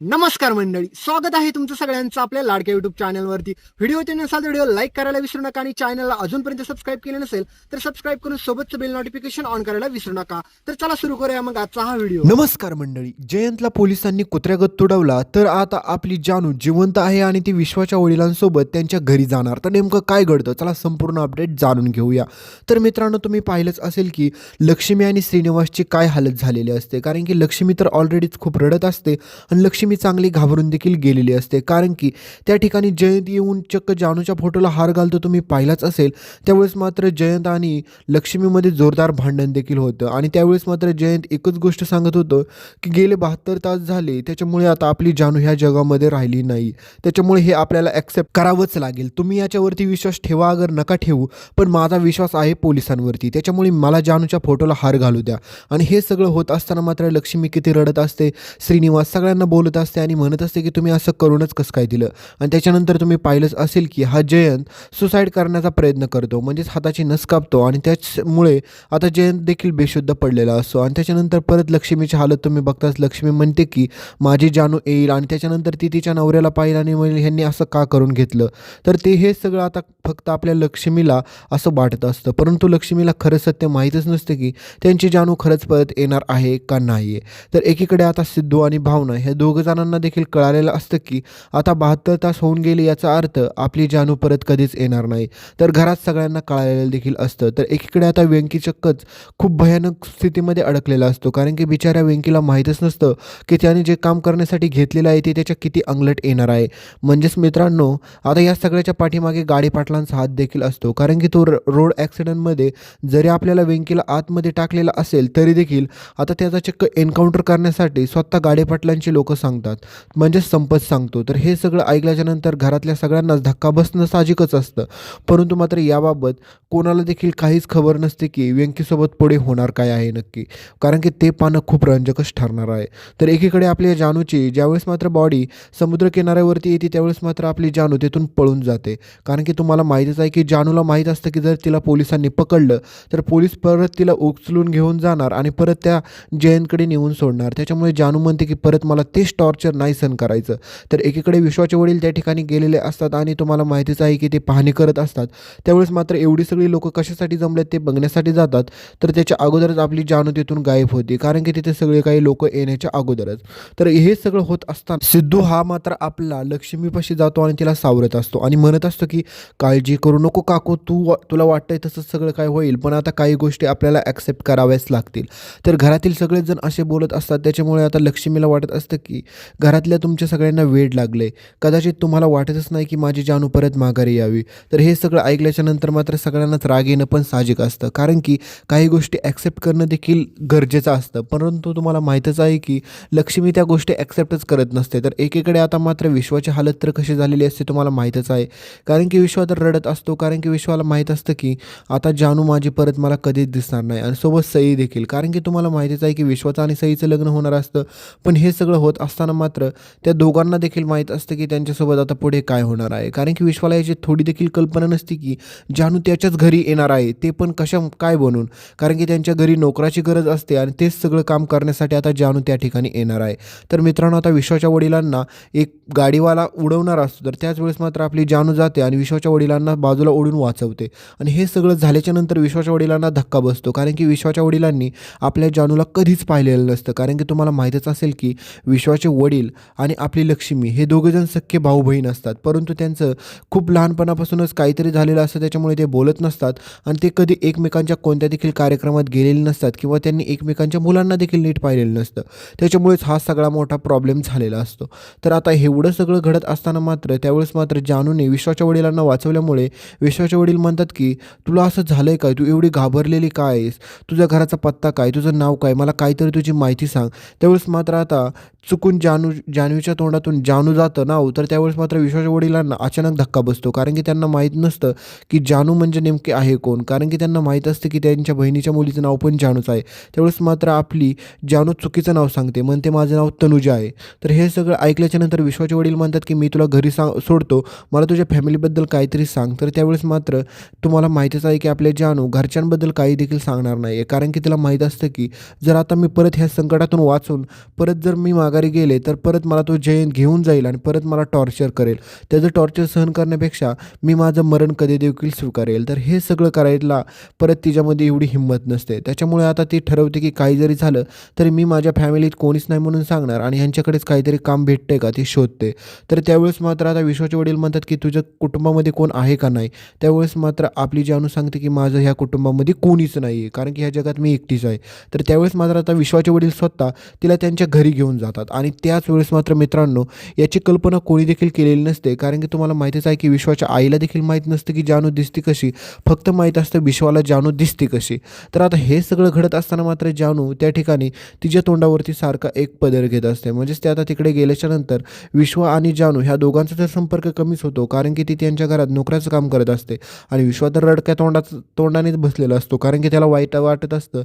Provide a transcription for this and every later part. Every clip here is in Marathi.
नमस्कार मंडळी स्वागत आहे तुमचं सगळ्यांचं आपल्या लाडक्या युट्यूब चॅनलवरती व्हिडिओ ते नसाल तर व्हिडिओ लाईक करायला विसरू नका आणि चॅनलला अजूनपर्यंत सबस्क्राईब केलं नसेल तर सबस्क्राईब करून सोबतचं बेल नोटिफिकेशन ऑन करायला विसरू नका. तर चला सुरू करूया मग आजचा हा व्हिडिओ. नमस्कार मंडळी जयंतला पोलिसांनी कुत्र्यागत तुडवला तर आता आपली जानू जिवंत आहे आणि ती विश्वाच्या वडिलांसोबत त्यांच्या घरी जाणार. तर नेमकं काय घडतं? चला संपूर्ण अपडेट जाणून घेऊया. तर मित्रांनो तुम्ही पाहिलंच असेल की लक्ष्मी आणि श्रीनिवासची काय हालत झालेली असते? कारण की लक्ष्मी तर ऑलरेडीच खूप रडत असते आणि लक्ष्मी मी चांगली घाबरून देखील गेलेली असते. कारण की त्या ठिकाणी जयंत येऊन चक्क जानूच्या फोटोला हार घालतो तुम्ही पाहिलाच असेल. त्यावेळेस मात्र जयंत आणि लक्ष्मीमध्ये जोरदार भांडण देखील होतं. आणि त्यावेळेस मात्र जयंत एकच गोष्ट सांगत होतं की गेले बहात्तर तास झाले त्याच्यामुळे आता आपली जानू ह्या जगामध्ये राहिली नाही. त्याच्यामुळे हे आपल्याला ॲक्सेप्ट करावंच लागेल. तुम्ही याच्यावरती विश्वास ठेवा अगर नका ठेवू पण माझा विश्वास आहे पोलिसांवरती. त्याच्यामुळे मला जानूच्या फोटोला हार घालू द्या. आणि हे सगळं होत असताना मात्र लक्ष्मी किती रडत असते. श्रीनिवास सगळ्यांना बोलत असते आणि म्हणत असते की तुम्ही असं करूनच कसं काय दिलं? आणि त्याच्यानंतर तुम्ही पाहिलंच असेल की हा जयंत सुसाईड करण्याचा प्रयत्न करतो. म्हणजेच हाताची नस कापतो आणि त्याचमुळे आता जयंत देखील बेशुद्ध पडलेला असतो. आणि त्याच्यानंतर परत लक्ष्मीची हालत तुम्ही बघताच लक्ष्मी म्हणते की माझी जानू येईल आणि त्याच्यानंतर ती तिच्या नवऱ्याला पाहिलं आणि म्हणजे ह्यांनी असं का करून घेतलं? तर ते हे सगळं आता फक्त आपल्या लक्ष्मीला असं वाटत असतं. परंतु लक्ष्मीला खरं सत्य माहीतच नसतं की त्यांची जानू खरंच परत येणार आहे का नाही आहे तर एकीकडे आता सिद्धू आणि भावना हे दोघं जणांना देखील कळालेलं असतं की आता बहात्तर तास होऊन गेले याचा अर्थ आपली जानू परत कधीच येणार नाही. तर घरात सगळ्यांना कळालेलं देखील असतं. तर एकीकडे आता व्यंकी चक्कच खूप भयानक स्थितीमध्ये अडकलेला असतो. कारण की बिचाऱ्या व्यंकीला माहीतच नसतं की त्याने जे काम करण्यासाठी घेतलेलं आहे ते त्याच्या किती अंगलट येणार आहे. म्हणजेच मित्रांनो आता या सगळ्याच्या पाठीमागे गाडी पाटलांचा हात देखील असतो. कारण की तो रोड ॲक्सिडेंटमध्ये जरी आपल्याला व्यंकीला आतमध्ये टाकलेला असेल तरी देखील आता त्याचा चक्क एन्काउंटर करण्यासाठी स्वतः गाडी पाटलांची लोक सांगतात. म्हणजेच संपत सांगतो. तर हे सगळं ऐकल्याच्यानंतर घरातल्या सगळ्यांनाच धक्का बसणं साहजिकच असतं. परंतु मात्र याबाबत कोणाला देखील काहीच खबर नसते की व्यंकीसोबत पुढे होणार काय आहे नक्की. कारण की ते पानं खूप रंजकच ठरणार आहे. तर एकीकडे आपल्या जानूची ज्यावेळेस मात्र बॉडी समुद्र किनाऱ्यावरती येते त्यावेळेस मात्र आपली जानू तिथून पळून जाते. कारण की तुम्हाला माहीतच आहे की जानूला माहीत असतं की जर तिला पोलिसांनी पकडलं तर पोलीस परत तिला उचलून घेऊन जाणार आणि परत त्या जयंतकडे नेऊन सोडणार. त्याच्यामुळे जानू म्हणते की परत मला तेच टॉर्चर नाही सहन करायचं. तर एकीकडे विश्वाचे वडील त्या ठिकाणी गेलेले असतात आणि तुम्हाला माहितीच आहे की ते पाहणी करत असतात. त्यावेळेस मात्र एवढी सगळी लोकं कशासाठी जमलेत ते बघण्यासाठी जातात. तर त्याच्या अगोदरच आपली जानू तिथून गायब होती. कारण की तिथे सगळे काही लोक येण्याच्या अगोदरच. तर हे सगळं होत असताना सिद्धू हा मात्र आपला लक्ष्मीपाशी जातो आणि तिला सावरत असतो. आणि म्हणत असतो की काळजी करू नको काकू तू तुला वाटतंय तसंच सगळं काय होईल पण आता काही गोष्टी आपल्याला ॲक्सेप्ट कराव्याच लागतील. तर घरातील सगळेच जण असे बोलत असतात. त्याच्यामुळे आता लक्ष्मीला वाटत असतं की घरातल्या तुमच्या सगळ्यांना वेड लागले. कदाचित तुम्हाला वाटतच नाही की माझी जानू परत माघारी यावी. तर हे सगळं ऐकल्याच्या नंतर मात्र सगळ्यांनाच राग येणं पण साहजिक असतं. कारण की काही गोष्टी ॲक्सेप्ट करणं देखील गरजेचं असतं. परंतु तुम्हाला माहीतच आहे की लक्ष्मी त्या गोष्टी ॲक्सेप्टच करत नसते. तर एकीकडे आता मात्र विश्वाची हालत तर कशी झालेली असते तुम्हाला माहीतच आहे. कारण की विश्वा तर रडत असतो. कारण की विश्वाला माहीत असतं की आता जानू माझी परत मला कधीच दिसणार नाही. आणि सोबत सई देखील. कारण की तुम्हाला माहितीच आहे की विश्वाचं आणि सईचं लग्न होणार असतं. पण हे सगळं होत असतं असताना मात्र त्या दोघांना देखील माहीत असतं की त्यांच्यासोबत आता पुढे काय होणार आहे. कारण की विश्वाला याची थोडी देखील कल्पना नसते की जानू त्याच्याच घरी येणार आहे. ते पण कशा काय बनून? कारण की त्यांच्या घरी नोकराची गरज असते आणि तेच सगळं काम करण्यासाठी आता जानू त्या ठिकाणी येणार आहे. तर मित्रांनो आता विश्वाच्या वडिलांना एक गाडीवाला उडवणार असतो. तर त्याच वेळेस मात्र आपली जानू जाते आणि विश्वाच्या वडिलांना बाजूला ओढून वाचवते. आणि हे सगळं झाल्याच्यानंतर विश्वाच्या वडिलांना धक्का बसतो. कारण की विश्वाच्या वडिलांनी आपल्या जानूला कधीच पाहिलेलं नसतं. कारण की तुम्हाला माहीतच असेल की विश्वाचे वडील आणि आपली लक्ष्मी हे दोघेजण सख्खे भाऊ बहीण असतात. परंतु त्यांचं खूप लहानपणापासूनच काहीतरी झालेलं असतं त्याच्यामुळे ते बोलत नसतात आणि ते कधी एकमेकांच्या कोणत्या देखील कार्यक्रमात गेलेले नसतात किंवा त्यांनी एकमेकांच्या मुलांना देखील नीट पाहिलेलं नसतं. त्याच्यामुळेच हा सगळा मोठा प्रॉब्लेम झालेला असतो. तर आता एवढं सगळं घडत असताना मात्र त्यावेळेस मात्र जानूने विश्वाच्या वडिलांना वाचवल्यामुळे विश्वाचे वडील म्हणतात की तुला असं झालं आहे काय? तू एवढी घाबरलेली काय आहेस? तुझ्या घराचा पत्ता काय? तुझं नाव काय? मला काहीतरी तुझी माहिती सांग. त्यावेळेस मात्र आता चुकून जानू जानवीच्या तोंडातून जानू जातं नाव हो, तर त्यावेळेस मात्र विश्वाच्या वडिलांना अचानक धक्का बसतो. कारण की त्यांना माहीत नसतं की जानू म्हणजे नेमके आहे कोण. कारण की त्यांना माहीत असतं की त्यांच्या बहिणीच्या मुलीचं नाव पण जानूच आहे. त्यावेळेस मात्र आपली जानू चुकीचं नाव सांगते. म्हणते माझं नाव तनुजा आहे. तर हे सगळं ऐकल्याच्या नंतर विश्वाचे वडील म्हणतात की मी तुला घरी सांग सोडतो. मला तुझ्या फॅमिलीबद्दल काहीतरी सांग. तर त्यावेळेस मात्र तुम्हाला माहितीच आहे की आपल्या जानू घरच्यांबद्दल काही देखील सांगणार नाही आहे कारण की तिला माहीत असतं की जर आता मी परत ह्या संकटातून वाचून परत जर मी माघारी गेले केले तर परत मला तो जयंत घेऊन जाईल आणि परत मला टॉर्चर करेल. त्याचं टॉर्चर सहन करण्यापेक्षा मी माझं मरण कधी देखील स्वीकारेल. तर हे सगळं करायला परत तिच्यामध्ये एवढी हिंमत नसते. त्याच्यामुळे आता ती ठरवते की काही जरी झालं तरी मी माझ्या फॅमिलीत कोणीच नाही म्हणून सांगणार आणि ह्यांच्याकडेच काहीतरी काम भेटते का ती शोधते. तर त्यावेळेस मात्र आता विश्वाचे वडील म्हणतात की तुझ्या कुटुंबामध्ये कोण आहे का नाही? त्यावेळेस मात्र आपली जानू सांगते की माझं ह्या कुटुंबामध्ये कोणीच नाही आहे कारण की ह्या जगात मी एकटीच आहे. तर त्यावेळेस मात्र आता विश्वाचे वडील स्वतः तिला त्यांच्या घरी घेऊन जातात आणि त्याच वेळेस मात्र मित्रांनो याची कल्पना कोणी देखील केलेली नसते. कारण की तुम्हाला माहितीच आहे की विश्वाच्या आईला देखील माहीत नसतं की जानू दिसते कशी. फक्त माहीत असतं विश्वाला जानू दिसते कशी. तर आता हे सगळं घडत असताना मात्र जानू त्या ठिकाणी तिच्या तोंडावरती सारखा एक पदर घेत असते. म्हणजेच ते आता तिकडे गेल्याच्यानंतर विश्व आणि जानू ह्या दोघांचा तर संपर्क कमीच होतो. कारण की ती त्यांच्या घरात नोकऱ्याचं काम करत असते. आणि विश्व तर रडक्या तोंडाचं तोंडानेच बसलेला असतो. कारण की त्याला वाईट वाटत असतं.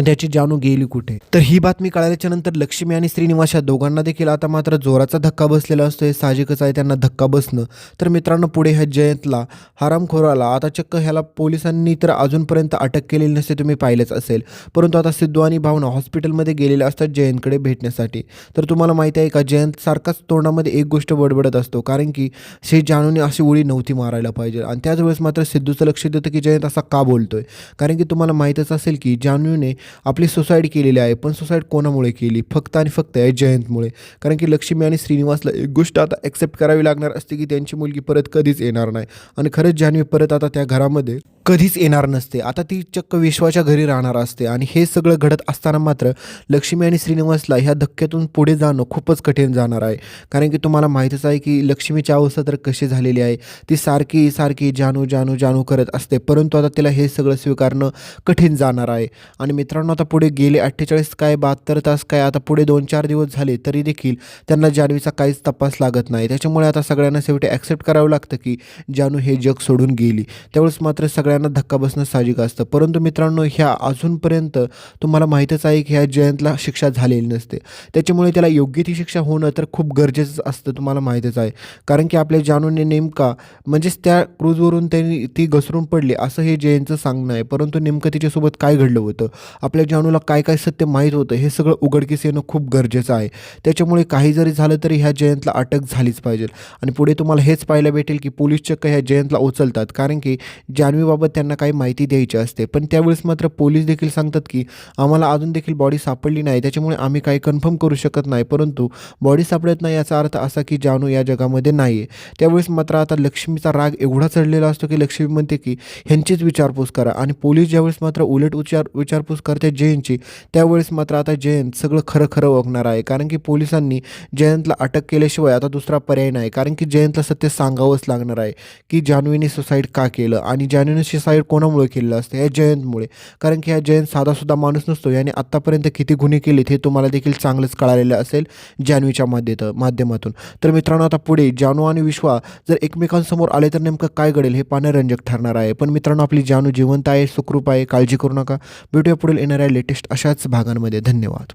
त्याची जानू गेली कुठे? तर ही बातमी कळाल्याच्या नंतर लक्ष्मी आणि श्रीनिवास या दोघांना देखील आता मात्र जोराचा धक्का बसलेला असतो हे साहजिकच आहे त्यांना धक्का बसणं. तर मित्रांनो पुढे ह्या जयंतला हरामखोराला आता चक्क ह्याला पोलिसांनी तर अजूनपर्यंत अटक केलेली नसते तुम्ही पाहिलेच असेल. परंतु आता सिद्धू आणि भावना हॉस्पिटलमध्ये गेलेले असतात जयंतकडे भेटण्यासाठी. तर तुम्हाला माहिती आहे का जयंत सारखाच तोंडामध्ये एक गोष्ट बडबडत असतो. कारण की शे जानूने अशी उडी नव्हती मारायला पाहिजे. आणि त्याच वेळेस मात्र सिद्धूचं लक्ष देतं की जयंत असा का बोलतोय? कारण की तुम्हाला माहीतच असेल की जानूने आपली सुसाईड केलेली आहे पण सुसाईड कोणामुळे केली? फक्त आणि फक्त आहे जयंतमुळे. कारण की लक्ष्मी आणि श्रीनिवासला एक गोष्ट आता ॲक्सेप्ट करावी लागणार असते की त्यांची मुलगी परत कधीच येणार नाही. आणि खरंच जान्हवी परत आता त्या घरामध्ये कधीच येणार नसते. आता ती चक्क विश्वाच्या घरी राहणार असते आणि हे सगळं घडत असताना मात्र लक्ष्मी आणि श्रीनिवासला ह्या धक्क्यातून पुढे जाणं खूपच कठीण जाणार आहे. कारण की तुम्हाला माहीतच आहे की लक्ष्मीची अवस्था तर कशी झालेली आहे. ती सारखी सारखी जानू जानू जानू करत असते. परंतु आता तिला हे सगळं स्वीकारणं कठीण जाणार आहे. आणि मित्रांनो आता पुढे गेले अठ्ठेचाळीस काय बहात्तर तास काय आता पुढे दोन चार दिवस झाले तरी देखील त्यांना जानवीचा काहीच तपास लागत नाही. त्याच्यामुळे आता सगळ्यांना शेवटी ॲक्सेप्ट करावं लागतं की जानू हे जग सोडून गेली. त्यावेळेस मात्र सगळ्यांना धक्का बसणं साहजिक असतं. परंतु मित्रांनो ह्या अजूनपर्यंत तुम्हाला माहीतच आहे की ह्या जयंतला शिक्षा झालेली नसते. त्याच्यामुळे त्याला योग्य ती शिक्षा होणं तर खूप गरजेचं असतं तुम्हाला माहीतच आहे. कारण की आपल्या जानूने नेमका म्हणजेच त्या क्रूजवरून त्यांनी ती घसरून पडली असं हे जयंतचं सांगणं आहे. परंतु नेमकं तिच्यासोबत काय घडलं होतं? आपल्या जानूला काय काय सत्य माहीत होतं? हे सगळं उघडकीस येणं खूप गरजेचं आहे. त्याच्यामुळे काही जरी झालं तरी ह्या जयंतला अटक झालीच पाहिजे. आणि पुढे तुम्हाला हेच पाहायला भेटेल की पोलीस चक्क ह्या जयंतला उचलतात. कारण की याबाबत त्यांना काही माहिती द्यायची असते. पण त्यावेळेस मात्र पोलीस देखील सांगतात की आम्हाला अजून देखील बॉडी सापडली नाही. त्याच्यामुळे आम्ही काही कन्फर्म करू शकत नाही. परंतु बॉडी सापडत नाही याचा अर्थ असा की जानू या जगामध्ये नाही आहे त्यावेळेस मात्र आता लक्ष्मीचा राग एवढा चढलेला असतो की लक्ष्मी म्हणते की ह्यांचीच विचारपूस करा. आणि पोलीस ज्यावेळेस मात्र उलट उचार विचारपूस करते जयंतची त्यावेळेस मात्र आता जयंत सगळं खरं खरं ओळखणार आहे. कारण की पोलिसांनी जयंतला अटक केल्याशिवाय आता दुसरा पर्याय नाही. कारण की जयंतला सत्य सांगावंच लागणार आहे की जान्हवीने सुसाईड का केलं? आणि जान्हवीने सुसाईड कोणामुळे केलेलं असतं? या जयंतमुळे. कारण की हा जयंत साधासुद्धा माणूस नसतो याने आत्तापर्यंत किती गुन्हे केलेत हे तुम्हाला देखील चांगलंच कळालेलं असेल जान्हवीच्या माध्यत माध्यमातून. तर मित्रांनो आता पुढे जानू आणि विश्वा जर एकमेकांसमोर आले तर नेमकं काय घडेल हे पाण्यारंजक ठरणार आहे. पण मित्रांनो आपली जानू जिवंत आहे सुखरूप आहे काळजी करू नका. भेटूया पुढील येणाऱ्या लेटेस्ट अशाच भागांमध्ये. धन्यवाद.